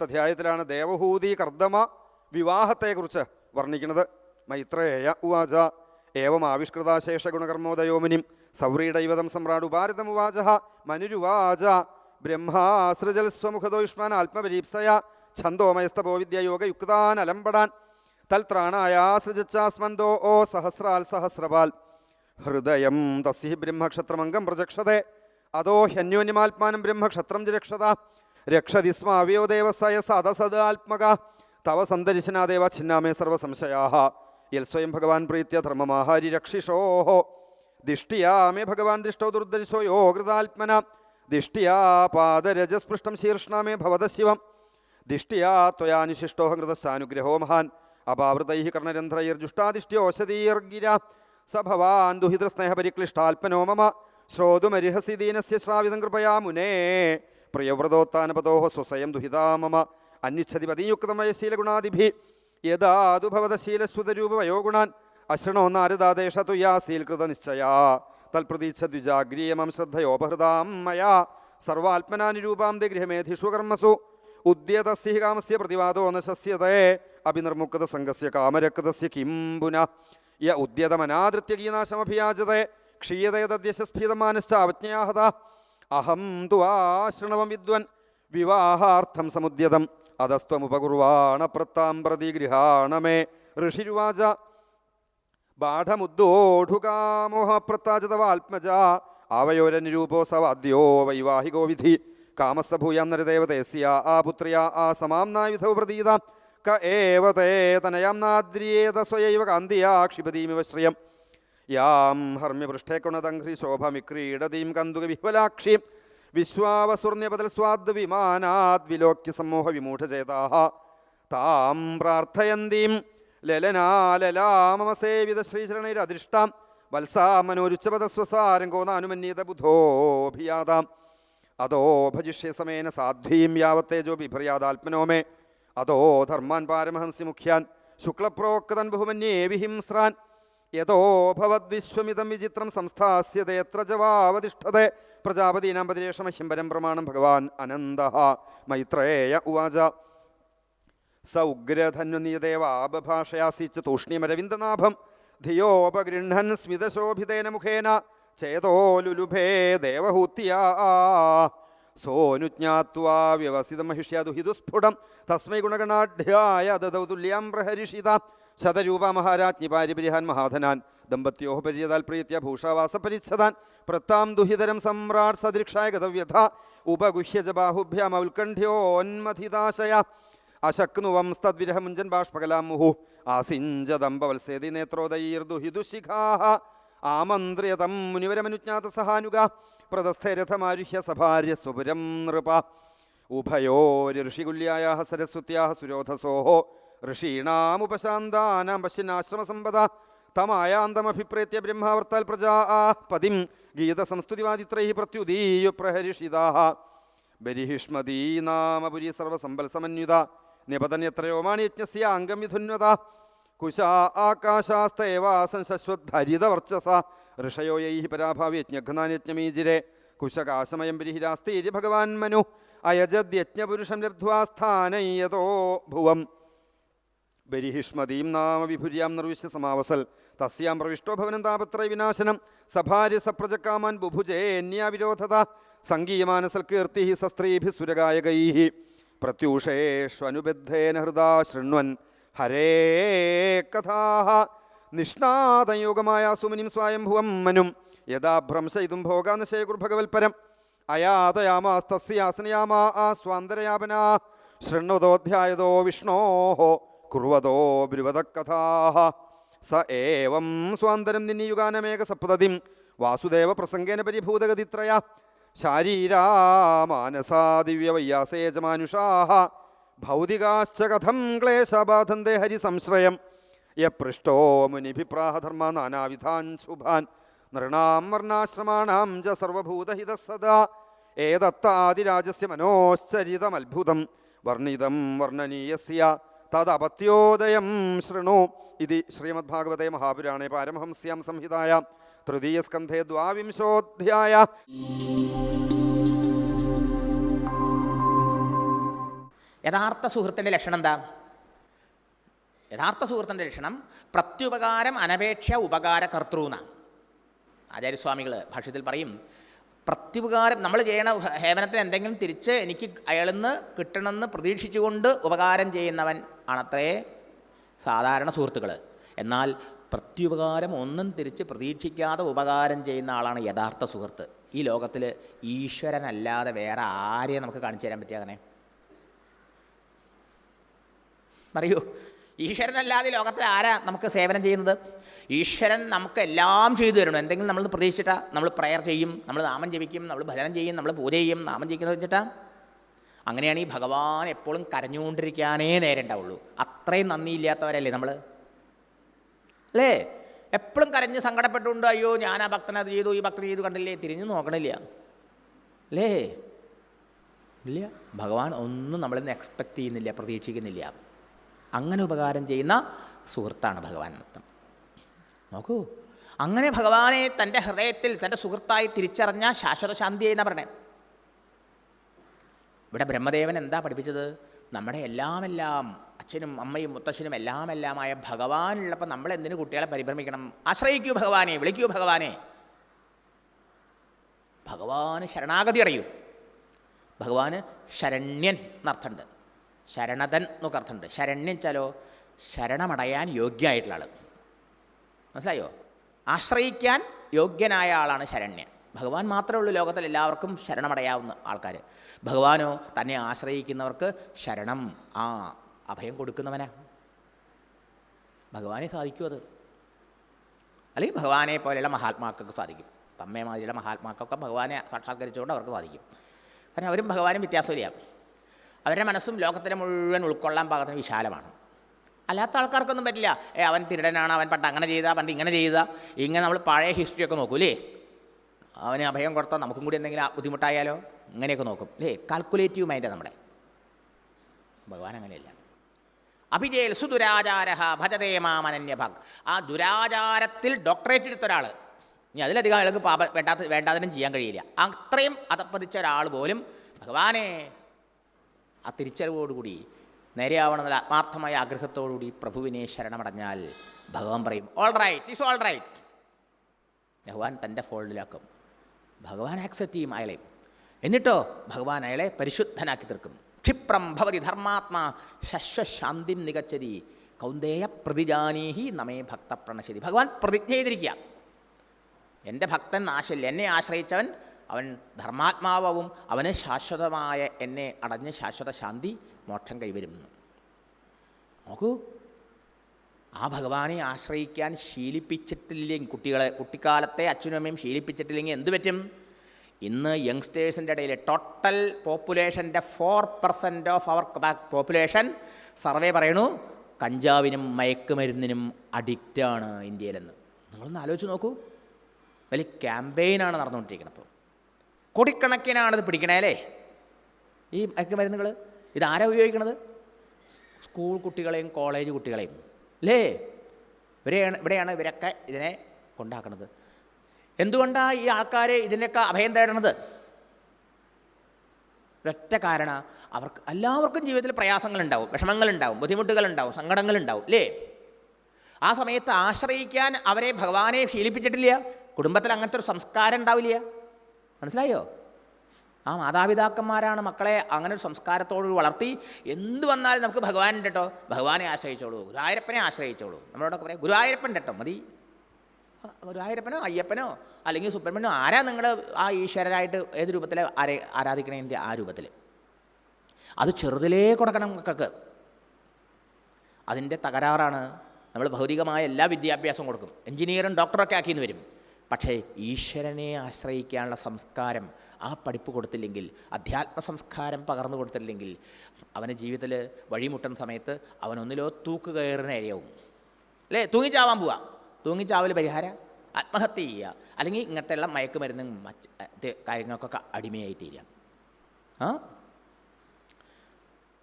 നാലാമത്തെ അധ്യായത്തിലാണ് ദേവഹൂതി കർദ്ദമ വിവാഹത്തെക്കുറിച്ച് വർണിക്കുന്നത്. മൈത്രേയ ഉവാച ഏവം ആവിഷ്കൃതാശേഷ ഗുണകർമ്മോദയോമിനിം സൗരീടൈവതം സമ്രാട് ഉപാരതമുവാച മനുരുവാച ബ്രഹ്മാസൃജൽ സ്വമുഖദോയുഷ്മാൻ ആത്മപരീപ്സയ ഛന്ദോമയസ്തപോ വിദ്യയോഗയുക്താൻ അലംപടാൻ തൽത്രാണായാസൃജച്ചാസ്മന്തോ ഓ സഹസ്രാൽ സഹസ്രപാൽ. ഹൃദയം തസ്സി ബ്രഹ്മക്ഷത്രമംഗം പ്രചക്ഷതേ അതോ ഹ്യന്യോന്യമാത്മാനം ബ്രഹ്മക്ഷത്രം ച രക്ഷത രക്ഷതി സ്മാവ്യോ ദേവസയ സദസദാത്മക തവ സന്തരിശനാദേവ ഛിന്നാമേ സർവസംശയാ യൽ സ്വയം ഭഗവാൻ പ്രീത്യ ധർമ്മമാഹാരി രക്ഷിഷോഹോ. ദിഷ്ടിയാമേ ഭഗവാൻ ദിഷ്ടോ ദുർദരിശോ യോ കൃതാത്മന. ദിഷ്ടിയാ പാദരജസ്പൃഷ്ടം ശീർഷ്ണാമേ ഭവത ശിവം. ദിഷ്ടിയാ ത്വയാനുശിഷ്ടോഹ കൃതസാനുഗ്രഹോ മഹാൻ. അപാവൃതൈ കർണരന്ധ്രൈർജുഷ്ടാദിഷ്ട്യോഷതീർഗിര സ ഭവാൻ ദുഹിതസ്നേഹപരിക്ലിഷ്ടാൽപ്പനോ മമ. ശ്രോതുമരിഹസി ദീനസ്യ ശ്രാവിതം കൃപയാ മുനേ. പ്രിയവ്രതോത്താനപതോ സ്വസയം ദുഹിതാമമ അന്വിച്ഛതി പതിയുക്തമയശീലഗുണാദിഭി യഥാതു ഭവതശീലസ്വതരൂപമയോ അശ്രണോ നാരദാദേശ ശീൽകൃത നിശ്ചയാ തൽപ്രതീക്ഷ ദ്വിജാഗ്രീയമം ശ്രദ്ധയോപഹൃതാം മയാ. സർവാത്മനാനുരൂപാം ദേ ഗൃഹമേധിഷു കർമ്മസു. ഉദ്യതസ്യ കാമസ്യ പ്രതിവാദോ നശസ്യതേ അഭിനിർമുക്ത സംഘസ്യ കാമരക്തസ്യ കിം പുനഃ. യ ഉദ്യതമനാദൃത്യ ഗീനാശമഭിയാചതേ ക്ഷീയതേ തദ്യശസ്ഫീതമാനശ്ച അവജ്ഞയാഹത അഹം തു ആശൃണവം വിദ്വൻ. വിവാഹാർത്ഥം സമുദ്യതം. അധസ്ത്വമുപകുർവാണ പ്രത്താം പ്രതി ഗൃഹാണമേ ഋഷിരുവാച ബാഠമുദ്ദോഢുകാമോഹപ്രത്താചതവാത്മജ ആവയോരനിരൂപോസവ സവാദ്യോ വൈവാഹികോ വിധി. കാമസ്സഭൂയാം ഭൂയാന്നരദേവതേസ്യ ആ പുത്രിയ ആ സമാംനായ വിധവ പ്രതീത. ക ഏവതേ തനയാം നാദ്രിയേത സ്വയൈവ കാന്തിയാ ക്ഷിപതീമിവ ശ്രിയം. യാം ഹർമ്മ്യപൃഷ്ഠേ കുണതംഘ്രി ശോഭമിക്രീഡതീം കന്തുക വിഹ്വലാക്ഷി വിശ്വാവസുർണ്യപതൽ സ്വാദ് വിമാനാത് വിലോക്യ സമൂഹ വിമൂഢചേതാ താം പ്രാർത്ഥയന്തീം ലലനാലലാമമസേവിത ശ്രീചരണൈരധിഷ്ഠാം. വത്സാ മനോരുച്ചപദസ്വസാരംഗോ നാനുമന്യത ബുധോഭിയാതാം അതോ ഭജിഷ്യ സമേന സാധ്വീം യാവത്തേജോ ബിഭ്രയാദാത്മനോ മേ അതോ ധർമാൻ പാരമഹംസി മുഖ്യാൻ. ശുക്ലപ്രോക്തൻ ബഹുമന്യേ വിഹിംസ്രാൻ. യഥോ ഭവദ്വിശ്വമിതം വിചിത്രം സംസ്ഥാസ്യതേത്ര ജവാവതിഷ്ഠത പ്രജാപതീനാം പതിരേഷമഹ്യംബരം പ്രമാണം ഭഗവാൻ അനന്ത മൈത്രേയ ഉവാച. സ ഉഗ്രധന്വനീയദേവാപഭാഷയാസീച്ച് തൂഷ്ണീമരവിന്ദനാഭം ധിയോപഗൃഹൻ സ്മിതശോഭിതേന മുഖേന. ചേതോ ലുലുഭേ ദേവഹൂത്യാ സോനുജ്ഞാത്വാ വ്യവസിതമഹിഷ്യാദുഹിതുസ്ഫുടം തസ്മൈ ഗുണഗണാഢ്യായ ദദൗതുല്യാം പ്രഹരിഷിത. ശതരൂപ മഹാരാജ്ഞി പാരിപരിഹാൻ മഹാധനാൻ. ദമ്പത്യോ പര്യതാൽ പ്രീത്യ ഭൂഷാവാസ പരിച്ഛതാൻ പ്രത്താം ദുഹിതരം സമ്രാട് സദൃക്ഷായ ഗതവ്യഥ. ഉപഗുഹ്യജ ബാഹുഭ്യാം ഔത്കണ്ഠ്യോന്മഥിതാശയ അശക്നുവംസ്തദ്വിരഹമുഞ്ചൻ ബാഷ്പകലാം മുഹു ആസിഞ്ചദമ്പവത്സേതി നേത്രോദയീർദുഹിദുശിഖാഹ ആമന്ത്രിയതം മുനിവരമനുജ്ഞാത സഹാനുക പ്രതസ്ഥരഥമാരുഹ്യ സഭാര്യ സുപുരം നൃപ. ഉഭയോരിഷികുല്യായ സരസ്വത്യാ സുരോധസോഹോ. ഋഷീണാമുപശാന്താനാം പശ്യനാശ്രമസമ്പദ തമായാന്തമഭിപ്രേത്യ ബ്രഹ്മാവർത്താൽ പ്രജാ പതിം ഗീതസംസ്തുതിവാദിത്രൈ പ്രത്യുദീയു പ്രഹരിഷിതാഹ. ബരിഹിഷ്മതീ നാമപുരി സർവസമ്പൽസമന്യുത നിപതന്യത്രയോ മാണിയജ്ഞസ്യ അംഗം വിധുന്വത. കുശാ ആകാശാസ്തേവാസൻ ശശ്വദ്ധരിതവർച്ചസ. ഋഷയോ യൈ പരാഭാവ്യജ്ഞഘ്നാന്യജ്ഞമീജിരെ കുശകാശമയം ബരിഹിരാസ്തീരി ഭഗവാൻ മനു. അയജദ്യജ്ഞപുരുഷം ലബ്ധ്വാസ്ഥാനയതോ ഭുവം. ബരിഹിഷ്മതീം നാമ വിഭുര്യാം നിർവിശ്യ സമാവസൽ. തസ്യാം പ്രവിഷ്ടോ ഭവനം താപത്ര വിനാശനം. സഭാര്യ സപ്രജക്കാമാൻ ബുഭുജേന്യാവിരോധത സംഗീയമാനസൽകീർത്തി സസ്ത്രീഭി സുരഗായകൈ പ്രത്യൂഷേഷ്വനുബദ്ധേന ഹൃദാ ശൃണ്വൻ. ഹരേ കഥാ നിഷ്ണാതയോഗമായ സുമനിം സ്വായംഭുവം മനും യഥാ ഭ്രംശയിതും ഭോഗാനശേകുർഭഗവൽപരം അയാതയാമാസ്തസ്യാസനയാമാ ആ സ്വാന്തരയാപനാ. ശൃണ്വതോധ്യായതോ വിഷ്ണോ. കുർവതോ ബ്രുവതക്കഥാ സ ഏവം സ്വാന്തരം നിന്നിയുഗാനമേക സപ്തതിം. വാസുദേവ പ്രസംഗേന പരിഭൂതഗതിത്രയ. ശാരീരാ മാനസാ ദിവ്യവയ്യാസേജമാനുഷാ ഭൗതികാശ്ച കഥം സംശ്രയം ഹരിസംശ്രയം. യപൃഷ്ടോ മുനിഭിപ്രാഹധർമ്മ നാനാവിധാൻ ശുഭാൻ. നൃണാം വർണാശ്രമാണാം ച സർവഭൂതഹിത സദാ. ഏതത്താതിരാജസ്യ മനോശ്ചരിതമത്ഭുതം. വർണിതം വർണനീയസ്യ. തദപത്യോദയം ശൃണു. ഇതി ശ്രീമദ്ഭാഗവതേ മഹാപുരാണേ പാരമഹംസ്യാം സംഹിതായ തൃതീയസ്കന്ധേ ദ്വാവിംശോധ്യായ. യഥാർത്ഥ സുഹൃത്തിന്റെ ലക്ഷണം എന്താ? യഥാർത്ഥ സുഹൃത്തിന്റെ ലക്ഷണം പ്രത്യുപകാരം അനപേക്ഷ ഉപകാര ആചാര്യസ്വാമികൾ ഭാഷ്യത്തിൽ പറയും പ്രത്യുപകാരം നമ്മൾ ചെയ്യണ ഹേവനത്തിന് എന്തെങ്കിലും തിരിച്ച് എനിക്ക് അയാളിൽ നിന്ന് കിട്ടണമെന്ന് പ്രതീക്ഷിച്ചുകൊണ്ട് ഉപകാരം ചെയ്യുന്നവൻ ആണത്രേ സാധാരണ സുഹൃത്തുക്കൾ എന്നാൽ പ്രത്യുപകാരം ഒന്നും തിരിച്ച് പ്രതീക്ഷിക്കാതെ ഉപകാരം ചെയ്യുന്ന ആളാണ് യഥാർത്ഥ സുഹൃത്ത്. ഈ ലോകത്തിൽ ഈശ്വരനല്ലാതെ വേറെ ആരെയും നമുക്ക് കാണിച്ചു തരാൻ പറ്റിയ അങ്ങനെ? പറയൂ ഈശ്വരനല്ലാതെ ലോകത്തെ ആരാ നമുക്ക് സേവനം ചെയ്യുന്നത്? ഈശ്വരൻ നമുക്ക് എല്ലാം ചെയ്തു തരണം. എന്തെങ്കിലും നമ്മൾ പ്രതീക്ഷിച്ചിട്ടാ നമ്മൾ പ്രയർ ചെയ്യും നമ്മൾ നാമം ജപിക്കും നമ്മൾ ഭജനം ചെയ്യും നമ്മൾ പൂജ ചെയ്യും നാമം ജപിക്കുന്നത് വെച്ചിട്ടാ? അങ്ങനെയാണ് ഈ ഭഗവാൻ എപ്പോഴും കരഞ്ഞുകൊണ്ടിരിക്കാനേ നേരം ഉണ്ടാവുള്ളൂ. അത്രയും നന്ദിയില്ലാത്തവരല്ലേ നമ്മൾ അല്ലേ? എപ്പോഴും കരഞ്ഞ് സങ്കടപ്പെട്ടുകൊണ്ട് അയ്യോ ഞാൻ ആ ഭക്തനത് ചെയ്തു ഈ ഭക്തൻ ചെയ്തു കണ്ടില്ലേ? തിരിഞ്ഞു നോക്കണില്ല. അല്ലേ? ഇല്ല. ഭഗവാൻ ഒന്നും നമ്മളിന്ന് എക്സ്പെക്റ്റ് ചെയ്യുന്നില്ല പ്രതീക്ഷിക്കുന്നില്ല. അങ്ങനെ ഉപകാരം ചെയ്യുന്ന സുഹൃത്താണ് ഭഗവാൻ എന്നർത്ഥം നോക്കൂ. അങ്ങനെ ഭഗവാനെ തന്റെ ഹൃദയത്തിൽ തന്റെ സുഹൃത്തായി തിരിച്ചറിഞ്ഞ ശാശ്വത ശാന്തി എന്നാ പറഞ്ഞേ? ഇവിടെ ബ്രഹ്മദേവൻ എന്താ പഠിപ്പിച്ചത്? നമ്മുടെ എല്ലാം എല്ലാം അച്ഛനും അമ്മയും മുത്തശ്ശനും എല്ലാം എല്ലാമായ ഭഗവാനുള്ളപ്പോൾ നമ്മൾ എന്തിനു കുട്ടികളെ പരിഭ്രമിക്കണം? ആശ്രയിക്കൂ ഭഗവാനെ വിളിക്കൂ ഭഗവാനെ. ഭഗവാന് ശരണാഗതി അടയൂ. ഭഗവാന് ശരണ്യൻ എന്നർത്ഥമുണ്ട്. ശരണതൻ എന്നൊക്കെ അർത്ഥമുണ്ട്. ശരണ്യം വെച്ചാലോ ശരണമടയാൻ യോഗ്യമായിട്ടുള്ള ആൾ മനസ്സിലായോ? ആശ്രയിക്കാൻ യോഗ്യനായ ആളാണ് ശരണ്യൻ. ഭഗവാൻ മാത്രമേ ഉള്ളൂ ലോകത്തിൽ എല്ലാവർക്കും ശരണമടയാവുന്ന ആൾക്കാർ ഭഗവാനോ തന്നെ ആശ്രയിക്കുന്നവർക്ക് ശരണം ആ അഭയം കൊടുക്കുന്നവനാ. ഭഗവാനെ സാധിക്കും അത്. അല്ലെങ്കിൽ ഭഗവാനെ പോലെയുള്ള മഹാത്മാക്കൾക്ക് സാധിക്കും. തമ്മേ മാതിരിയുള്ള മഹാത്മാക്കൾക്ക് ഭഗവാനെ സാക്ഷാത്കരിച്ചുകൊണ്ട് അവർക്ക് സാധിക്കും. കാരണം അവരും ഭഗവാനും വ്യത്യാസമില്ല. അവരുടെ മനസ്സും ലോകത്തിനെ മുഴുവൻ ഉൾക്കൊള്ളാൻ പാകത്തിന് വിശാലമാണ്. അല്ലാത്ത ആൾക്കാർക്കൊന്നും പറ്റില്ല. ഏ അവൻ തിരുടനാണ് അവൻ പണ്ട് അങ്ങനെ ചെയ്താൽ പണ്ട് ഇങ്ങനെ ചെയ്ത. ഇങ്ങനെ നമ്മൾ പഴയ ഹിസ്റ്ററിയൊക്കെ നോക്കൂലേ അവന് അഭയം കൊടുത്താൽ നമുക്കും കൂടി എന്തെങ്കിലും ബുദ്ധിമുട്ടായാലോ? ഇങ്ങനെയൊക്കെ നോക്കും അല്ലേ കാൽക്കുലേറ്റീവ് മൈൻഡാണ് നമ്മുടെ. ഭഗവാൻ അങ്ങനെയല്ല. അഭിജയൽ സുദുരാചാര ഭജതേ മാമനന്യഭാഗ് ആ ദുരാചാരത്തിൽ ഡോക്ടറേറ്റ് എടുത്ത ഒരാൾ ഇനി അതിലധികം ആളുകൾക്ക് പാപ വേണ്ടാത്ത വേണ്ടാതിനും ചെയ്യാൻ കഴിയില്ല. അത്രയും അതപ്പതിച്ച ഒരാൾ പോലും ഭഗവാനെ ആ തിരിച്ചറിവോടുകൂടി നേരെയാവണമെന്നുള്ള ആത്മാർത്ഥമായ ആഗ്രഹത്തോടുകൂടി പ്രഭുവിനെ ശരണമടഞ്ഞാൽ ഭഗവാൻ പറയും all right is all right ഭഗവാൻ തന്റെ ഫോൾഡിലാക്കും. ഭഗവാൻ ആക്സെപ്റ്റ് ചെയ്യും അയാളെ. എന്നിട്ടോ ഭഗവാൻ അയാളെ പരിശുദ്ധനാക്കി തീർക്കും. ക്ഷിപ്രം ഭവതി ധർമാത്മാ ശശ്വശാന്തി നികച്ചതി കൗന്ദേയ പ്രതിജാനീഹി നമേ ഭക്ത പ്രണശതി ഭഗവാൻ പ്രതിജ്ഞ ചെയ്തിരിക്കുക. എന്റെ ഭക്തൻ നാശില്ല എന്നെ ആശ്രയിച്ചവൻ അവൻ ധർമാത്മാവും അവന് ശാശ്വതമായ എന്നെ അടഞ്ഞ ശാശ്വത ശാന്തി മോക്ഷം കൈവരുമെന്ന് നോക്കൂ ആ ഭഗവാനെ ആശ്രയിക്കാൻ ശീലിപ്പിച്ചിട്ടില്ലെങ്കിൽ കുട്ടികളെ കുട്ടിക്കാലത്തെ അച്ഛനും ശീലിപ്പിച്ചിട്ടില്ലെങ്കിൽ എന്ത് പറ്റും? ഇന്ന് യങ്സ്റ്റേഴ്സിന്റെ ഇടയിൽ total പോപ്പുലേഷന്റെ four percent of our population survey പറയണു കഞ്ചാവിനും മയക്കുമരുന്നിനും അഡിക്റ്റാണ് ഇന്ത്യയിലെന്ന്. നിങ്ങളൊന്ന് ആലോചിച്ച് നോക്കൂ. വലിയ ക്യാമ്പയിനാണ് നടന്നുകൊണ്ടിരിക്കുന്നത് അപ്പോൾ കോടിക്കണക്കിനാണിത് പിടിക്കണേ അല്ലേ? ഈ മയക്കുമരുന്നുകൾ ഇതാരാ ഉപയോഗിക്കണത്? സ്കൂൾ കുട്ടികളെയും കോളേജ് കുട്ടികളെയും. അല്ലേ ഇവരെയാണ് ഇവിടെയാണ് ഇവരൊക്കെ ഇതിനെ കൊണ്ടാക്കുന്നത് എന്തുകൊണ്ടാണ് ഈ ആൾക്കാരെ ഇതിനൊക്കെ അഭയം തേടണത്? ഒരൊറ്റ കാരണം അവർക്ക് എല്ലാവർക്കും ജീവിതത്തിൽ പ്രയാസങ്ങളുണ്ടാവും വിഷമങ്ങളുണ്ടാവും ബുദ്ധിമുട്ടുകളുണ്ടാവും സങ്കടങ്ങളുണ്ടാവും അല്ലേ ആ സമയത്ത് ആശ്രയിക്കാൻ അവരെ ഭഗവാനെ ശീലിപ്പിച്ചിട്ടില്ല. കുടുംബത്തിൽ അങ്ങനത്തെ ഒരു സംസ്കാരം ഉണ്ടാവില്ല. മനസ്സിലായോ? ആ മാതാപിതാക്കന്മാരാണ് മക്കളെ അങ്ങനെ ഒരു സംസ്കാരത്തോട് വളർത്തി. എന്ത് വന്നാലും നമുക്ക് ഭഗവാനുണ്ട് കേട്ടോ ഭഗവാനെ ആശ്രയിച്ചോളൂ ഗുരുവായൂരപ്പനെ ആശ്രയിച്ചോളൂ. നമ്മളോടൊക്കെ പറയാം ഗുരുവായൂരപ്പൻ കേട്ടോ മതി. ഗുരുവായൂരപ്പനോ അയ്യപ്പനോ അല്ലെങ്കിൽ സുബ്രഹ്മണ്യോ ആരാ നിങ്ങൾ ആ ഈശ്വരനായിട്ട് ഏത് രൂപത്തിൽ ആരെ ആരാധിക്കണേന്റെ ആ രൂപത്തിൽ അത് ചെറുതിലേ കൊടുക്കണം മക്കൾക്ക്. അതിന്റെ തകരാറാണ്. നമ്മൾ ഭൗതികമായ എല്ലാ വിദ്യാഭ്യാസവും കൊടുക്കും. എഞ്ചിനീയറും ഡോക്ടറൊക്കെ ആക്കിയെന്ന് വരും. പക്ഷേ ഈശ്വരനെ ആശ്രയിക്കാനുള്ള സംസ്കാരം ആ പഠിപ്പ് കൊടുത്തില്ലെങ്കിൽ അധ്യാത്മ സംസ്കാരം പകർന്നു കൊടുത്തില്ലെങ്കിൽ അവന് ജീവിതത്തിൽ വഴിമുട്ടുന്ന സമയത്ത് അവനൊന്നിലോ തൂക്ക് കയറുന്ന ഇരയാവും അല്ലേ? തൂങ്ങിച്ചാവാൻ പോവാ. തൂങ്ങിച്ചാവൽ പരിഹാരം? ആത്മഹത്യ ചെയ്യുക. അല്ലെങ്കിൽ ഇങ്ങനത്തെയുള്ള മയക്കുമരുന്ന് മറ്റ് കാര്യങ്ങൾക്കൊക്കെ അടിമയായി തീരുക. ആ?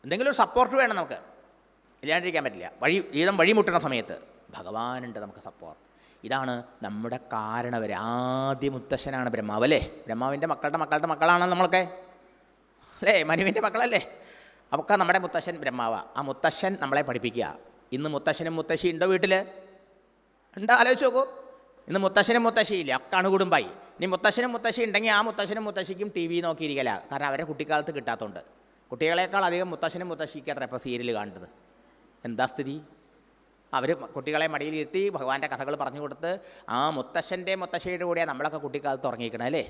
എന്തെങ്കിലും ഒരു സപ്പോർട്ട് വേണം നമുക്ക്. ഇല്ലാണ്ടിരിക്കാൻ പറ്റില്ല. വഴി ജീവിതം വഴിമുട്ടുന്ന സമയത്ത് ഭഗവാനുണ്ട് നമുക്ക് സപ്പോർട്ട് ഇതാണ് നമ്മുടെ കാരണവർ ആദ്യ മുത്തശ്ശനാണ് ബ്രഹ്മാവ് അല്ലേ? ബ്രഹ്മാവിന്റെ മക്കളുടെ മക്കളുടെ മക്കളാണ് നമ്മളൊക്കെ. അല്ലേ? മനുവിന്റെ മക്കളല്ലേ? അപ്പൊക്കെ നമ്മുടെ മുത്തശ്ശൻ ബ്രഹ്മാവ. ആ മുത്തശ്ശൻ നമ്മളെ പഠിപ്പിക്കുക. ഇന്ന് മുത്തശ്ശനും മുത്തശ്ശി ഉണ്ടോ വീട്ടിൽ ഉണ്ടോ? ആലോചിച്ച് നോക്കൂ. ഇന്ന് മുത്തശ്ശനും മുത്തശ്ശിയില്ല ഒക്കാണ് കുടുംബമായി ഇനി മുത്തശ്ശനും മുത്തശ്ശി ഉണ്ടെങ്കിൽ ആ മുത്തശ്ശനും മുത്തശ്ശിക്കും ടി വി നോക്കിയിരിക്കല. കാരണം അവരെ കുട്ടിക്കാലത്ത് കിട്ടാത്തതുകൊണ്ട് കുട്ടികളെക്കാൾ അധികം മുത്തശ്ശനും മുത്തശ്ശിക്ക് അത്ര ഇപ്പോൾ സീരിയൽ കാണേണ്ടത് എന്താ സ്ഥിതി? അവർ കുട്ടികളെ മടിയിലിരുത്തി ഭഗവാന്റെ കഥകൾ പറഞ്ഞു കൊടുത്ത് ആ മുത്തശ്ശന്റെ മുത്തശ്ശിയുടെ കൂടെയാണ് നമ്മളൊക്കെ കുട്ടിക്കാലത്ത് ഉറങ്ങിയിരിക്കണം അല്ലേ?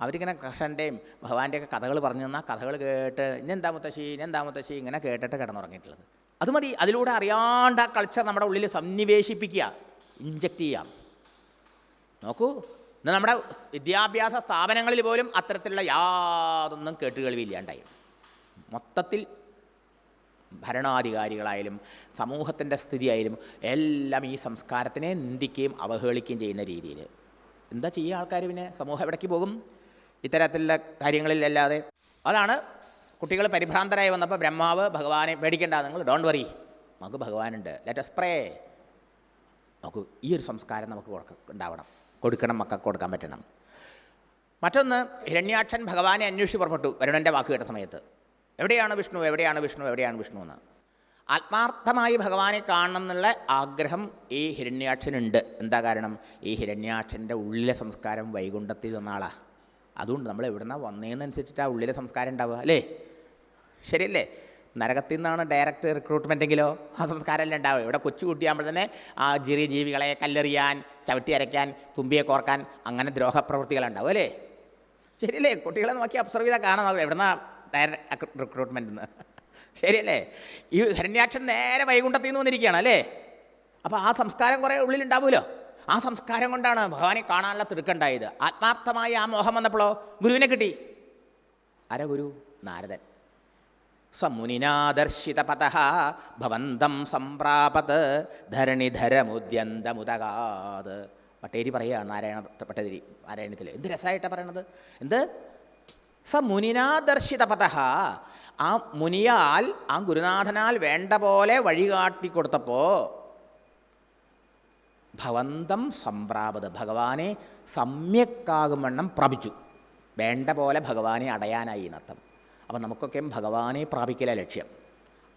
അവരിങ്ങനെ കൃഷ്ണന്റെയും ഭഗവാന്റെയൊക്കെ കഥകൾ പറഞ്ഞു തന്നാൽ കഥകൾ കേട്ട് ഇന്നെന്താ മുത്തശ്ശി? ഇന്നെന്താ മുത്തശ്ശി? ഇങ്ങനെ കേട്ടിട്ട് കിടന്നുറങ്ങിയിട്ടുള്ളത്. അത് മതി അതിലൂടെ അറിയാണ്ട് ആ കൾച്ചർ നമ്മുടെ ഉള്ളിൽ സന്നിവേശിപ്പിക്കുക ഇഞ്ചക്റ്റ് ചെയ്യാം നോക്കൂ ഇന്ന് നമ്മുടെ വിദ്യാഭ്യാസ സ്ഥാപനങ്ങളിൽ പോലും അത്തരത്തിലുള്ള യാതൊന്നും കേട്ടുകേൾവിയില്ലാണ്ടായി. മൊത്തത്തിൽ ഭരണാധികാരികളായാലും സമൂഹത്തിന്റെ സ്ഥിതിയായാലും എല്ലാം ഈ സംസ്കാരത്തിനെ നിന്ദിക്കുകയും അവഹേളിക്കുകയും ചെയ്യുന്ന രീതിയിൽ. എന്താ ചെയ്യുക ആൾക്കാർ പിന്നെ? സമൂഹം എവിടേക്ക് പോകും? ഇത്തരത്തിലുള്ള കാര്യങ്ങളിലല്ലാതെ അതാണ് കുട്ടികൾ പരിഭ്രാന്തരായി വന്നപ്പോൾ ബ്രഹ്മാവ് ഭഗവാനെ പേടിക്കേണ്ട നിങ്ങൾ ഡോണ്ട് വറി നമുക്ക് ഭഗവാനുണ്ട്. ലെറ്റ് എസ് പ്രേ നമുക്ക് ഈ ഒരു സംസ്കാരം നമുക്ക് ഉണ്ടാവണം. കൊടുക്കണം മക്കൾക്ക് കൊടുക്കാൻ പറ്റണം. മറ്റൊന്ന് ഹിരണ്യാക്ഷൻ ഭഗവാനെ അന്വേഷിച്ച് പുറപ്പെട്ടു. വരുണന്റെ വാക്ക് കേട്ട സമയത്ത്. എവിടെയാണ് വിഷ്ണു എവിടെയാണ് വിഷ്ണു എവിടെയാണ് വിഷ്ണു എന്ന്. ആത്മാർത്ഥമായി ഭഗവാനെ കാണണം എന്നുള്ള ആഗ്രഹം ഈ ഹിരണ്യാക്ഷനുണ്ട്. എന്താ കാരണം? ഈ ഹിരണ്യാക്ഷന്റെ ഉള്ളിലെ സംസ്കാരം വൈകുണ്ഠത്തിൽ തന്നാളാണ് അതുകൊണ്ട് നമ്മൾ എവിടുന്നാ വന്നതെന്നനുസരിച്ചിട്ട് ആ ഉള്ളിലെ സംസ്കാരം ഉണ്ടാവുക അല്ലേ? ശരിയല്ലേ? നരകത്തിൽ നിന്നാണ് ഡയറക്റ്റ് റിക്രൂട്ട്മെന്റെങ്കിലോ ആ സംസ്കാരമല്ല ഉണ്ടാവുക. ഇവിടെ കൊച്ചു കുട്ടിയാകുമ്പോൾ തന്നെ ആ ചെറിയ ജീവികളെ കല്ലെറിയാൻ ചവിട്ടി അരയ്ക്കാൻ തുമ്പിയെ കോർക്കാൻ അങ്ങനെ ദ്രോഹപ്രവൃത്തികളുണ്ടാവും അല്ലേ? ശരിയല്ലേ? കുട്ടികളെ നോക്കി അബ്സർവ് ചെയ്താൽ എവിടെ എവിടുന്നാ ഡയറക്റ്റ് റിക്രൂട്ട്മെന്റ് എന്ന് ശരിയല്ലേ? ഈ ഹരണ്യാക്ഷൻ നേരെ വൈകുണ്ഠത്തിൽ നിന്ന് വന്നിരിക്കുകയാണ് അല്ലേ? അപ്പോൾ ആ സംസ്കാരം കുറേ ഉള്ളിലുണ്ടാവുമല്ലോ. ആ സംസ്കാരം കൊണ്ടാണ് ഭഗവാനെ കാണാനുള്ള തിടുക്കുണ്ടായത്. ആത്മാർത്ഥമായി ആ മോഹം വന്നപ്പോഴോ ഗുരുവിനെ കിട്ടി? ആരാ ഗുരു? നാരദൻ. സമുനിനാദർശിതപത ഭവന്തം സംപ്രാപത് ധരണിധരമുദ്യന്തമുതകാത് പട്ടേരി പറയുകയാണ് നാരായണ പട്ടേരി നാരായണത്തിൽ എന്ത് രസമായിട്ടാണ് പറയണത്? എന്ത്? സ മുനിനാദർശിതപഥ. ആ മുനിയാൽ ആ ഗുരുനാഥനാൽ വേണ്ട പോലെ വഴികാട്ടി കൊടുത്തപ്പോൾ ഭവന്തം സംപ്രാപത്. ഭഗവാനെ സമ്യക്കാകും വണ്ണം പ്രാപിച്ചു. വേണ്ട പോലെ ഭഗവാനെ അടയാനായി എന്നർത്ഥം അപ്പം നമുക്കൊക്കെയും ഭഗവാനെ പ്രാപിക്കല ലക്ഷ്യം.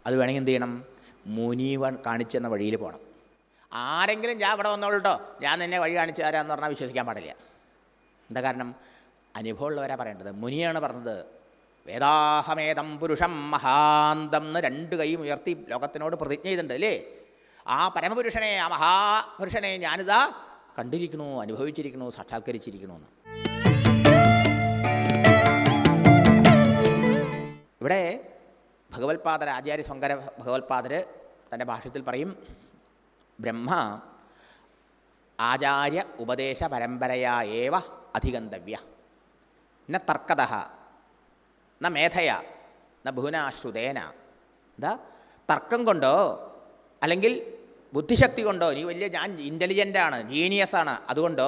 അത് വേണമെങ്കിൽ എന്ത് ചെയ്യണം? മുനിവൻ കാണിച്ചെന്ന വഴിയിൽ പോകണം ആരെങ്കിലും ഞാൻ ഇവിടെ വന്നോളൂട്ടോ. ഞാൻ നിന്നെ വഴി കാണിച്ചു തരാമെന്ന് പറഞ്ഞാൽ വിശ്വസിക്കാൻ പാടില്ല. എന്താ കാരണം? അനുഭവമുള്ളവരാ പറയേണ്ടത്. മുനിയാണ് പറഞ്ഞത് വേദാഹമേതം പുരുഷം മഹാന്തം എന്ന് രണ്ട് കൈ ഉയർത്തി ലോകത്തിനോട് പ്രതിജ്ഞ ചെയ്തിട്ടുണ്ട് അല്ലേ? ആ പരമപുരുഷനെ ആ മഹാപുരുഷനെ ഞാനിതാ കണ്ടിരിക്കണു അനുഭവിച്ചിരിക്കണു സാക്ഷാത്കരിച്ചിരിക്കണു എന്ന്. ഇവിടെ ഭഗവത്പാദർ ആചാര്യ ശങ്കര ഭഗവത്പാദർ തന്റെ ഭാഷത്തിൽ പറയും ബ്രഹ്മ ആചാര്യ ഉപദേശ പരമ്പരയാ ഏവ അധിഗന്തവ്യ ന തർക്കത ന മേധയ ന ഭുവനാശ്രുതേന എന്താ തർക്കം കൊണ്ടോ അല്ലെങ്കിൽ ബുദ്ധിശക്തി കൊണ്ടോ നീ വലിയ ഞാൻ ഇന്റലിജന്റാണ് ആണ് അതുകൊണ്ടോ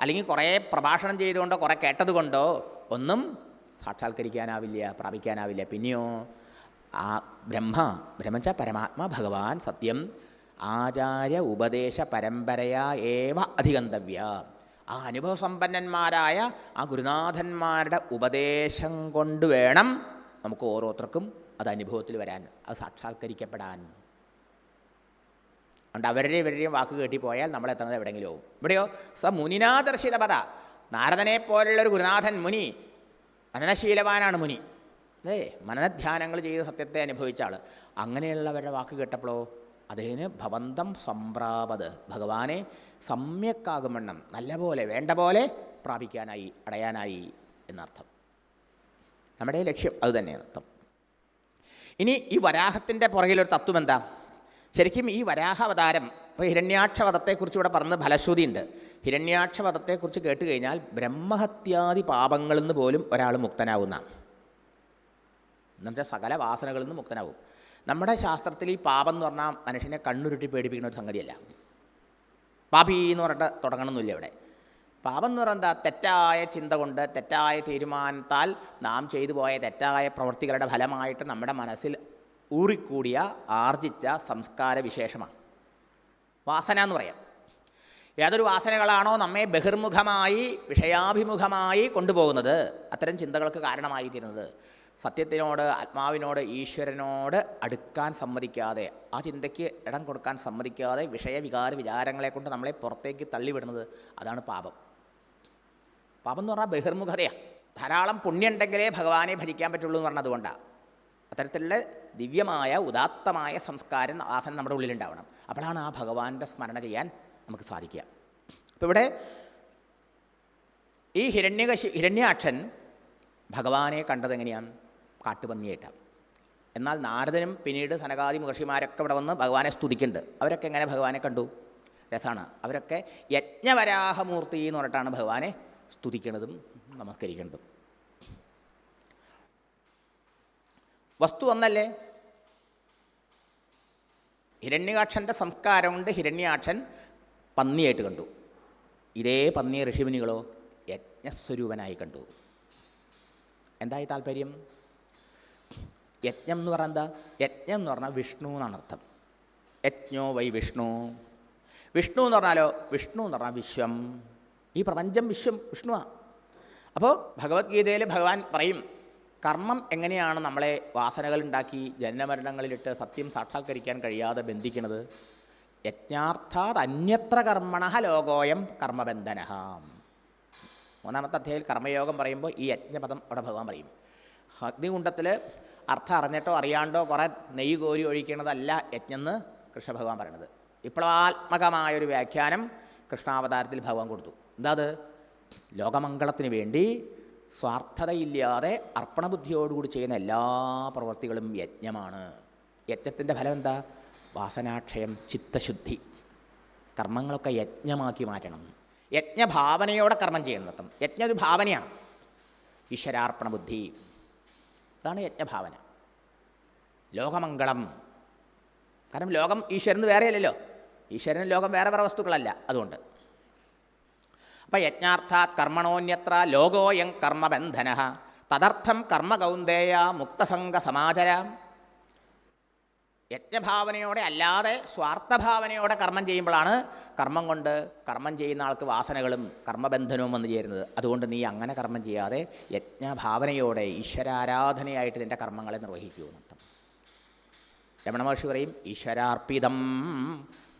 അല്ലെങ്കിൽ കുറേ പ്രഭാഷണം ചെയ്തുകൊണ്ടോ കുറേ കേട്ടതുകൊണ്ടോ ഒന്നും സാക്ഷാത്കരിക്കാനാവില്ല പ്രാപിക്കാനാവില്ല. പിന്നെയോ ആ ബ്രഹ്മ ബ്രഹ്മച്ച പരമാത്മ ഭഗവാൻ സത്യം ആചാര്യ ഉപദേശ പരമ്പരയാ ഏവ അധിഗന്തവ്യ ആ അനുഭവസമ്പന്നന്മാരായ ആ ഗുരുനാഥന്മാരുടെ ഉപദേശം കൊണ്ട് വേണം നമുക്ക് ഓരോരുത്തർക്കും അത് അനുഭവത്തിൽ വരാൻ അത് സാക്ഷാത്കരിക്കപ്പെടാൻ. അതുകൊണ്ട് അവരുടെ ഇവരുടെയും വാക്ക് കേട്ടി പോയാൽ നമ്മൾ എത്തുന്നത് എവിടെയെങ്കിലും ആവും. ഇവിടെയോ? സ മുനിനാദർശിത പദ. നാരദനെ പോലുള്ളൊരു ഗുരുനാഥൻ മുനി മനനശീലവാനാണ് മുനി. അല്ലേ മനനധ്യാനങ്ങൾ ചെയ്ത് സത്യത്തെ അനുഭവിച്ച ആൾ അങ്ങനെയുള്ളവരുടെ വാക്ക് കേട്ടപ്പോഴോ? അദ്ദേഹത്തിന് ഭവന്തം സംപ്രാപത്. ഭഗവാനെ സമ്യക്കാകുമെണ്ണം നല്ലപോലെ വേണ്ട പോലെ പ്രാപിക്കാനായി അടയാനായി എന്നർത്ഥം. നമ്മുടെ ലക്ഷ്യം അത് തന്നെയാണ് അർത്ഥം. ഇനി ഈ വരാഹത്തിന്റെ പുറകിലൊരു തത്വം എന്താ? ശരിക്കും ഈ വരാഹാവതാരം ഇപ്പോൾ ഹിരണ്യാക്ഷവധത്തെക്കുറിച്ച് ഇവിടെ പറഞ്ഞ് ഫലശ്രുതി ഉണ്ട് ഹിരണ്യാക്ഷവധത്തെക്കുറിച്ച് കേട്ട് കഴിഞ്ഞാൽ ബ്രഹ്മഹത്യാദി പാപങ്ങളിൽ നിന്ന് പോലും ഒരാൾ മുക്തനാവുന്ന. എന്നുവെച്ചാൽ സകല വാസനകളിൽ നിന്ന് മുക്തനാവും. നമ്മുടെ ശാസ്ത്രത്തിൽ ഈ പാപം എന്ന് പറഞ്ഞാൽ മനുഷ്യനെ കണ്ണുരുട്ടി പേടിപ്പിക്കുന്ന ഒരു സംഗതിയല്ല. പാപി എന്ന് പറഞ്ഞിട്ട് തുടങ്ങണമെന്നില്ല ഇവിടെ. പാപം എന്ന് പറയുന്നത് തെറ്റായ ചിന്ത കൊണ്ട് തെറ്റായ തീരുമാനത്താൽ നാം ചെയ്തു പോയ തെറ്റായ പ്രവൃത്തികളുടെ ഫലമായിട്ട് നമ്മുടെ മനസ്സിൽ ഊറിക്കൂടിയ ആർജിച്ച സംസ്കാര വിശേഷമാണ്. വാസന എന്ന് പറയാം. ഏതൊരു വാസനകളാണോ നമ്മെ ബഹിർമുഖമായി വിഷയാഭിമുഖമായി കൊണ്ടുപോകുന്നത്? അത്തരം ചിന്തകൾക്ക് കാരണമായി തീരുന്നത് സത്യത്തിനോട് ആത്മാവിനോട് ഈശ്വരനോട് അടുക്കാൻ സമ്മതിക്കാതെ ആ ചിന്തയ്ക്ക് ഇടം കൊടുക്കാൻ സമ്മതിക്കാതെ വിഷയവികാര വിചാരങ്ങളെ കൊണ്ട് നമ്മളെ പുറത്തേക്ക് തള്ളിവിടുന്നത് അതാണ് പാപം. പാപം എന്ന് പറഞ്ഞാൽ ബഹിർമുഖതയാണ് ധാരാളം പുണ്യമുണ്ടെങ്കിലേ ഭഗവാനെ ഭജിക്കാൻ പറ്റുള്ളൂ എന്ന് പറഞ്ഞതുകൊണ്ടാണ് അത്തരത്തിലുള്ള ദിവ്യമായ ഉദാത്തമായ സംസ്കാരം ആസനം നമ്മുടെ ഉള്ളിലുണ്ടാവണം. അപ്പോഴാണ് ആ ഭഗവാന്റെ സ്മരണ ചെയ്യാൻ നമുക്ക് സാധിക്കുക. അപ്പോൾ ഇവിടെ ഈ ഹിരണ്യകശി ഹിരണ്യാക്ഷൻ ഭഗവാനെ കണ്ടത് എങ്ങനെയാണ് കാട്ടുപന്നിയായിട്ടാണ് എന്നാൽ നാരദനും പിന്നീട് സനകാദി മഹർഷിമാരൊക്കെ ഇവിടെ വന്ന് ഭഗവാനെ സ്തുതിക്കുന്നുണ്ട്. അവരൊക്കെ എങ്ങനെ ഭഗവാനെ കണ്ടു? രസമാണ് അവരൊക്കെ യജ്ഞവരാഹമൂർത്തി എന്ന് പറഞ്ഞിട്ടാണ് ഭഗവാനെ സ്തുതിക്കുന്നതും നമസ്കരിക്കുന്നതും. വസ്തു ഒന്നല്ലേ? ഹിരണ്യാക്ഷന്റെ സംസ്കാരം കൊണ്ട് ഹിരണ്യാക്ഷൻ പന്നിയായിട്ട് കണ്ടു. ഇതേ പന്നിയെ ഋഷിമുനികളോ യജ്ഞസ്വരൂപനായി കണ്ടു. എന്തായി താല്പര്യം? യജ്ഞം എന്ന് പറഞ്ഞാൽ എന്താ? യജ്ഞം എന്ന് പറഞ്ഞാൽ വിഷ്ണു എന്നാണ് അർത്ഥം. യജ്ഞോ വൈ വിഷ്ണു. വിഷ്ണു എന്ന് പറഞ്ഞാലോ? വിഷ്ണു എന്ന് പറഞ്ഞാൽ വിശ്വം. ഈ പ്രപഞ്ചം വിശ്വം വിഷ്ണുവാണ് അപ്പോൾ ഭഗവത്ഗീതയിൽ ഭഗവാൻ പറയും കർമ്മം എങ്ങനെയാണ് നമ്മളെ വാസനകൾ ഉണ്ടാക്കി ജനനമരണങ്ങളിലിട്ട് സത്യം സാക്ഷാത്കരിക്കാൻ കഴിയാതെ ബന്ധിക്കുന്നത്? യജ്ഞാർത്ഥാത് അന്യത്ര കർമ്മണ ലോകോയം കർമ്മബന്ധന മൂന്നാമത്തെ അധ്യായത്തിൽ കർമ്മയോഗം പറയുമ്പോൾ ഈ യജ്ഞപദം അവിടെ ഭഗവാൻ പറയും. അഗ്നികുണ്ടത്തിൽ അർത്ഥം അറിഞ്ഞിട്ടോ അറിയാണ്ടോ കുറേ നെയ്യ് കോരി ഒഴിക്കണതല്ല യജ്ഞം എന്ന് കൃഷ്ണഭഗവാൻ പറയണത്. വിപ്ലവാത്മകമായൊരു വ്യാഖ്യാനം കൃഷ്ണാവതാരത്തിൽ ഭഗവാൻ കൊടുത്തു. എന്താ അത് ലോകമംഗളത്തിന് വേണ്ടി സ്വാർത്ഥതയില്ലാതെ അർപ്പണബുദ്ധിയോടുകൂടി ചെയ്യുന്ന എല്ലാ പ്രവൃത്തികളും യജ്ഞമാണ്. യജ്ഞത്തിന്റെ ഫലം എന്താ? വാസനാക്ഷയം ചിത്തശുദ്ധി. കർമ്മങ്ങളൊക്കെ യജ്ഞമാക്കി മാറ്റണം. യജ്ഞഭാവനയോടെ കർമ്മം ചെയ്യണം യജ്ഞ ഒരു ഭാവനയാണ്. ഈശ്വരാർപ്പണ ബുദ്ധി അതാണ് യജ്ഞഭാവന. ലോകമംഗളം. കാരണം ലോകം ഈശ്വരന് വേറെയല്ലല്ലോ. ഈശ്വരന് ലോകം വേറെ വേറെ വസ്തുക്കളല്ല അതുകൊണ്ട്. അപ്പം യജ്ഞാർത്ഥാത് കർമ്മണോന്യത്ര ലോകോയം കർമ്മബന്ധന. തദർത്ഥം കർമ്മകൗന്ദേയ മുക്തസംഗ സമാചര യജ്ഞഭാവനയോടെ അല്ലാതെ സ്വാർത്ഥഭാവനയോടെ കർമ്മം ചെയ്യുമ്പോഴാണ് കർമ്മം കൊണ്ട് കർമ്മം ചെയ്യുന്ന ആൾക്ക് വാസനകളും കർമ്മബന്ധനവും വന്നു ചേരുന്നത്. അതുകൊണ്ട് നീ അങ്ങനെ കർമ്മം ചെയ്യാതെ യജ്ഞഭാവനയോടെ ഈശ്വരാരാധനയായിട്ട് നിന്റെ കർമ്മങ്ങളെ നിർവഹിക്കൂ എന്നർത്ഥം രമണ മഹർഷി പറയും ഈശ്വരാർപ്പിതം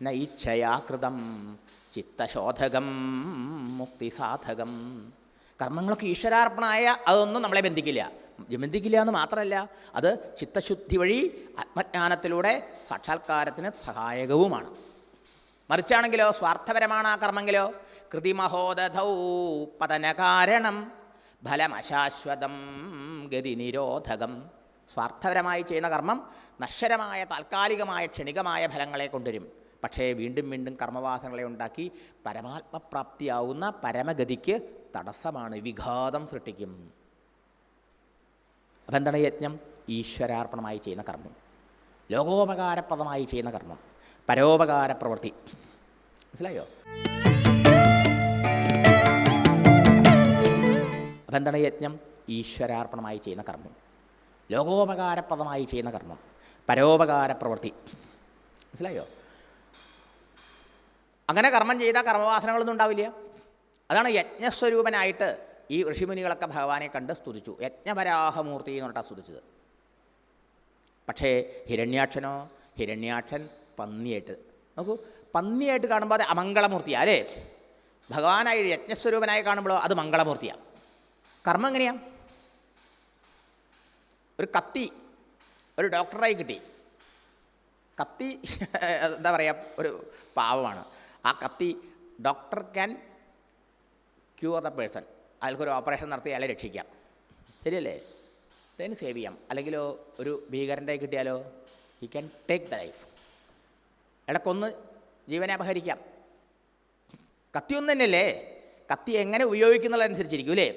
ന ഇച്ഛയാകൃതം ചിത്തശോധകം മുക്തിസാധകം. കർമ്മങ്ങൾക്ക് ഈശ്വരാർപ്പണമായ അതൊന്നും നമ്മളെ ബന്ധിക്കില്ല. ബന്ധിക്കില്ല എന്ന് മാത്രമല്ല അത് ചിത്തശുദ്ധി വഴി ആത്മജ്ഞാനത്തിലൂടെ സാക്ഷാത്കാരത്തിന് സഹായകവുമാണ്. മറിച്ചാണെങ്കിലോ സ്വാർത്ഥപരമാണ് ആ കർമ്മങ്കിലോ കൃതിമഹോദധൗ പതനകാരണം ഫലമശാശ്വതം ഗതിനിരോധകം. സ്വാർത്ഥപരമായി ചെയ്യുന്ന കർമ്മം നശ്വരമായ താൽക്കാലികമായ ക്ഷണികമായ ഫലങ്ങളെ കൊണ്ടുവരും. പക്ഷേ വീണ്ടും വീണ്ടും കർമ്മവാസനകളെ ഉണ്ടാക്കി പരമാത്മപ്രാപ്തിയാവുന്ന പരമഗതിക്ക് തടസ്സമാണ് വിഘാതം സൃഷ്ടിക്കും. അപ്പം എന്താണ് യജ്ഞം ഈശ്വരാർപ്പണമായി ചെയ്യുന്ന കർമ്മം. ലോകോപകാരപ്രദമായി ചെയ്യുന്ന കർമ്മം. പരോപകാര പ്രവൃത്തി മനസ്സിലായോ? അപ്പം എന്താണ് യജ്ഞം ഈശ്വരാർപ്പണമായി ചെയ്യുന്ന കർമ്മം. ലോകോപകാരപ്രദമായി ചെയ്യുന്ന കർമ്മം. പരോപകാര പ്രവൃത്തി മനസ്സിലായോ? അങ്ങനെ കർമ്മം ചെയ്താൽ കർമ്മവാസനകളൊന്നും ഉണ്ടാവില്ല. അതാണ് യജ്ഞസ്വരൂപനായിട്ട് ഈ ഋഷിമുനികളൊക്കെ ഭഗവാനെ കണ്ട് സ്തുതിച്ചു. യജ്ഞപരാഹമൂർത്തി എന്ന് പറഞ്ഞാൽ സ്തുതിച്ചത്. പക്ഷേ ഹിരണ്യാക്ഷനോ ഹിരണ്യാക്ഷൻ പന്നിയായിട്ട്. നോക്കൂ പന്നിയായിട്ട് കാണുമ്പോൾ അത് അമംഗളമൂർത്തിയാണ് അല്ലേ? ഭഗവാനായി യജ്ഞസ്വരൂപനായി കാണുമ്പോൾ അത് മംഗളമൂർത്തിയാണ് കർമ്മം എങ്ങനെയാ? ഒരു കത്തി ഒരു ഡോക്ടറായി കിട്ടി. കത്തി എന്താ പറയുക ഒരു പാവമാണ്. ആ കത്തി doctor can cure the person. അയാൾക്കൊരു ഓപ്പറേഷൻ നടത്തി അയാളെ രക്ഷിക്കാം. ശരിയല്ലേ? ഇതിന് സേവ് ചെയ്യാം. അല്ലെങ്കിൽ ഒരു ഭീകരന്റെ കിട്ടിയാലോ? He can take the life ഇടക്കൊന്ന് കൊന്ന് ജീവനെ അപഹരിക്കാം. കത്തി തന്നെയല്ലേ? കത്തി എങ്ങനെ ഉപയോഗിക്കുന്നുള്ളതനുസരിച്ചിരിക്കും അല്ലേ?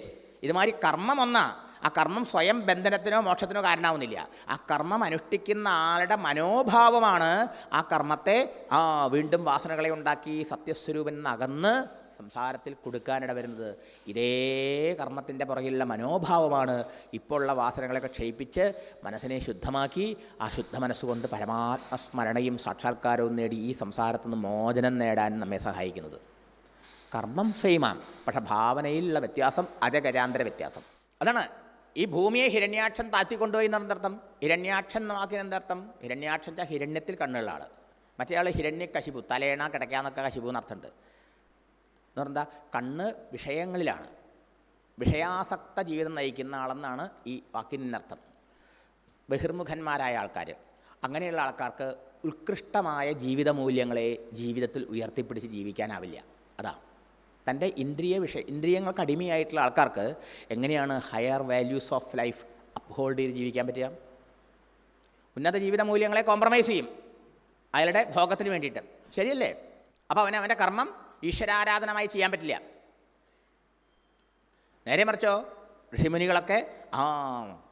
ഇതുമാതിരി കർമ്മം ഒന്നാ. ആ കർമ്മം സ്വയം ബന്ധനത്തിനോ മോക്ഷത്തിനോ കാരണമാവുന്നില്ല. ആ കർമ്മം അനുഷ്ഠിക്കുന്ന ആളുടെ മനോഭാവമാണ് ആ കർമ്മത്തെ ആ വീണ്ടും വാസനകളെ ഉണ്ടാക്കി സത്യസ്വരൂപൻ അകന്ന് സംസാരത്തിൽ കൊടുക്കാനിട വരുന്നത്. ഇതേ കർമ്മത്തിന്റെ പുറകിലുള്ള മനോഭാവമാണ് ഇപ്പോൾ ഉള്ള വാസനകളൊക്കെ ക്ഷയിപ്പിച്ച് മനസ്സിനെ ശുദ്ധമാക്കി ആ ശുദ്ധ മനസ്സുകൊണ്ട് പരമാത്മസ്മരണയും സാക്ഷാത്കാരവും നേടി ഈ സംസാരത്തിൽ നിന്ന് മോചനം നേടാൻ നമ്മെ സഹായിക്കുന്നത്. കർമ്മം സെയിമാണ് പക്ഷെ ഭാവനയിലുള്ള വ്യത്യാസം അജഗജാന്തര വ്യത്യാസം. അതാണ്. ഈ ഭൂമിയെ ഹിരണ്യാക്ഷൻ താത്തിക്കൊണ്ടുപോയി എന്നർത്ഥം. ഹിരണ്യാക്ഷൻ എന്ന വാക്കിന് എന്തർത്ഥം? ഹിരണ്യാക്ഷൻ വെച്ചാൽ ഹിരണ്യത്തിൽ കണ്ണുള്ള ആൾ മറ്റേ ആൾ ഹിരണ്യ കശിപു തലേണ കിടക്കാന്നൊക്കെ കശിപു എന്നർത്ഥമുണ്ട്. എന്ന് പറഞ്ഞാൽ കണ്ണ് വിഷയങ്ങളിലാണ്. വിഷയാസക്ത ജീവിതം നയിക്കുന്ന ആളെന്നാണ് ഈ വാക്കിനർത്ഥം ബഹിർമുഖന്മാരായ ആൾക്കാർ അങ്ങനെയുള്ള ആൾക്കാർക്ക് ഉത്കൃഷ്ടമായ ജീവിത മൂല്യങ്ങളെ ജീവിതത്തിൽ ഉയർത്തിപ്പിടിച്ച് ജീവിക്കാനാവില്ല. അതാ. തന്റെ ഇന്ദ്രിയ വിഷയ ഇന്ദ്രിയങ്ങൾക്ക് അടിമയായിട്ടുള്ള ആൾക്കാർക്ക് എങ്ങനെയാണ് higher values of life uphold ചെയ്ത് ജീവിക്കാൻ പറ്റുക? ഉന്നത ജീവിത മൂല്യങ്ങളെ കോംപ്രമൈസ് ചെയ്യും. അയാളുടെ ഭോഗത്തിന് വേണ്ടിയിട്ട്. ശരിയല്ലേ? അപ്പോൾ അവൻ അവന്റെ കർമ്മം ഈശ്വരാരാധനമായി ചെയ്യാൻ പറ്റില്ല. നേരെ മറിച്ചോ ഋഷിമുനികളൊക്കെ ആ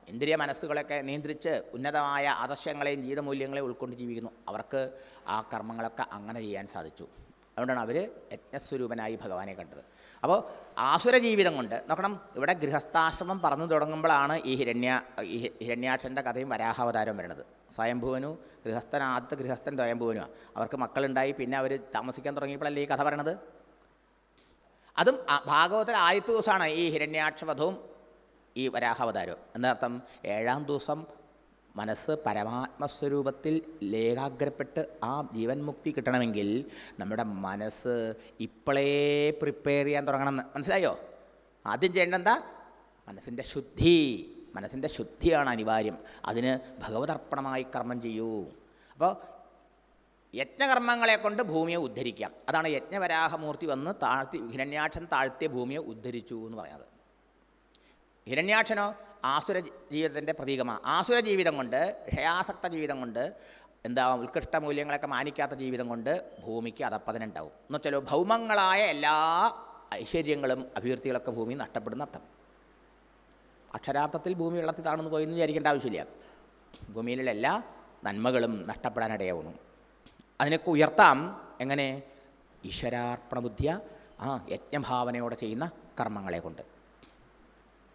ഇന്ദ്രിയ മനസ്സുകളൊക്കെ നിയന്ത്രിച്ച് ഉന്നതമായ ആദർശങ്ങളെയും ജീവിതമൂല്യങ്ങളെയും ഉൾക്കൊണ്ട് ജീവിക്കുന്നു. അവർക്ക് ആ കർമ്മങ്ങളൊക്കെ അങ്ങനെ ചെയ്യാൻ സാധിച്ചു. അതുകൊണ്ടാണ് അവർ യജ്ഞസ്വരൂപനായി ഭഗവാനെ കണ്ടത്. അപ്പോൾ ആസുര ജീവിതം കൊണ്ട് നോക്കണം ഇവിടെ ഗൃഹസ്ഥാശ്രമം പറഞ്ഞു തുടങ്ങുമ്പോഴാണ് ഈ ഹിരണ്യ ഹിരണ്യാക്ഷന്റെ കഥയും വരാഹാവതാരവും വരുന്നത്. സ്വയംഭുവനു ഗൃഹസ്ഥൻ ഗൃഹസ്ഥൻ സ്വയംഭുവനുമാണ് അവർക്ക് മക്കളുണ്ടായി പിന്നെ അവർ താമസിക്കാൻ തുടങ്ങിയപ്പോഴല്ലേ ഈ കഥ പറയണത്? അതും ഭാഗവത ആദ്യത്തെ ദിവസമാണ് ഈ ഹിരണ്യാക്ഷവധവും ഈ വരാഹാവതാരവും. എന്നർത്ഥം ഏഴാം ദിവസം മനസ്സ് പരമാത്മസ്വരൂപത്തിൽ ലേഖാഗ്രപ്പെട്ട് ആ ജീവൻ മുക്തി കിട്ടണമെങ്കിൽ നമ്മുടെ മനസ്സ് ഇപ്പോഴേ പ്രിപ്പയർ ചെയ്യാൻ തുടങ്ങണം മനസ്സിലായോ? ആദ്യം ചെയ്യേണ്ട എന്താ മനസ്സിന്റെ ശുദ്ധി. മനസ്സിന്റെ ശുദ്ധിയാണ് അനിവാര്യം. അതിന് ഭഗവതർപ്പണമായി കർമ്മം ചെയ്യൂ. അപ്പോൾ യജ്ഞകർമ്മങ്ങളെ കൊണ്ട് ഭൂമിയെ ഉദ്ധരിക്കാം. അതാണ് യജ്ഞവരാഹമൂർത്തി വന്ന് താഴ്ത്തി ഹിരണ്യാക്ഷൻ താഴ്ത്തിയ ഭൂമിയെ ഉദ്ധരിച്ചു എന്ന് പറയുന്നത്. ഹിരണ്യാക്ഷനോ ആസുര ജീവിതത്തിന്റെ പ്രതീകമാണ് ആസുര ജീവിതം കൊണ്ട് ക്ഷയാസക്ത ജീവിതം കൊണ്ട് എന്താ ഉത്കൃഷ്ട മൂല്യങ്ങളൊക്കെ മാനിക്കാത്ത ജീവിതം കൊണ്ട് ഭൂമിക്ക് അതപ്പതനുണ്ടാവും എന്ന് വെച്ചാലോ ഭൗമങ്ങളായ എല്ലാ ഐശ്വര്യങ്ങളും അഭിവൃദ്ധികളൊക്കെ ഭൂമി നഷ്ടപ്പെടുന്ന അർത്ഥം അക്ഷരാർത്ഥത്തിൽ ഭൂമി വെള്ളത്തിൽ താണെന്ന് പോയി എന്ന് വിചാരിക്കേണ്ട ആവശ്യമില്ല. ഭൂമിയിലുള്ള എല്ലാ നന്മകളും നഷ്ടപ്പെടാനിടയാവുന്നു അതിനൊക്കെ ഉയർത്താം. എങ്ങനെ? ഈശ്വരാർപ്പണ ബുദ്ധിയ ആ യജ്ഞഭാവനയോടെ ചെയ്യുന്ന കർമ്മങ്ങളെ കൊണ്ട്.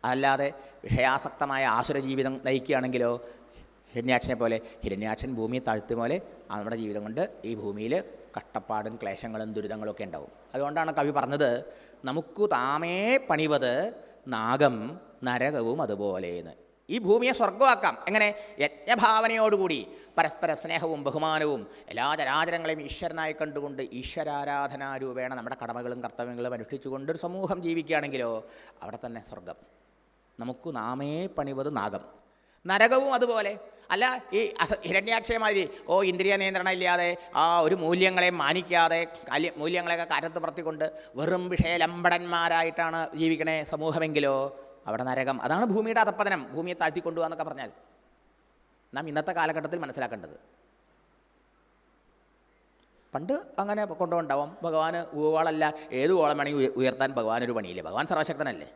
അല്ലാതെ വിഷയാസക്തമായ ആസുര ജീവിതം നയിക്കുകയാണെങ്കിലോ ഹിരണ്യാക്ഷനെ പോലെ ഹിരണ്യാക്ഷൻ ഭൂമിയെ താഴ്ത്തു പോലെ നമ്മുടെ ജീവിതം കൊണ്ട് ഈ ഭൂമിയിൽ കഷ്ടപ്പാടും ക്ലേശങ്ങളും ദുരിതങ്ങളും ഒക്കെ ഉണ്ടാവും. അതുകൊണ്ടാണ് കവി പറഞ്ഞത് നമുക്ക് താമേ പണിവത് നാഗം നരകവും അതുപോലെയെന്ന്. ഈ ഭൂമിയെ സ്വർഗമാക്കാം എങ്ങനെ? യജ്ഞഭാവനയോടുകൂടി. പരസ്പര സ്നേഹവും ബഹുമാനവും എല്ലാ ചരാചരങ്ങളെയും ഈശ്വരനായി കണ്ടുകൊണ്ട് ഈശ്വരാരാധനാരൂപേണ നമ്മുടെ കടമകളും കർത്തവ്യങ്ങളും അനുഷ്ഠിച്ചുകൊണ്ട് ഒരു സമൂഹം ജീവിക്കുകയാണെങ്കിലോ അവിടെ തന്നെ സ്വർഗം നമുക്ക് നാമേ പണിവത് നാഗം. നരകവും അതുപോലെ. അല്ല ഈ ഹിരണ്യാക്ഷയമാതിരി ഓ ഇന്ദ്രിയ നിയന്ത്രണം ഇല്ലാതെ ആ ഒരു മൂല്യങ്ങളെ മാനിക്കാതെ മൂല്യങ്ങളെയൊക്കെ കാറ്റത്ത് പറത്തിക്കൊണ്ട് വെറും വിഷയലമ്പടന്മാരായിട്ടാണ് ജീവിക്കണേ സമൂഹമെങ്കിലോ അവിടെ നരകം അതാണ് ഭൂമിയുടെ അധപ്പതനം ഭൂമിയെ താഴ്ത്തിക്കൊണ്ടുപോകാന്നൊക്കെ പറഞ്ഞാൽ. നാം ഇന്നത്തെ കാലഘട്ടത്തിൽ മനസ്സിലാക്കേണ്ടത്. പണ്ട് അങ്ങനെ കൊണ്ടുപോണ്ടാവും ഭഗവാൻ ഊവാളല്ല ഏത് ഓളം വേണമെങ്കിൽ ഉയർത്താൻ ഭഗവാൻ ഒരു പണിയില്ല? ഭഗവാൻ സർവശക്തനല്ലേ?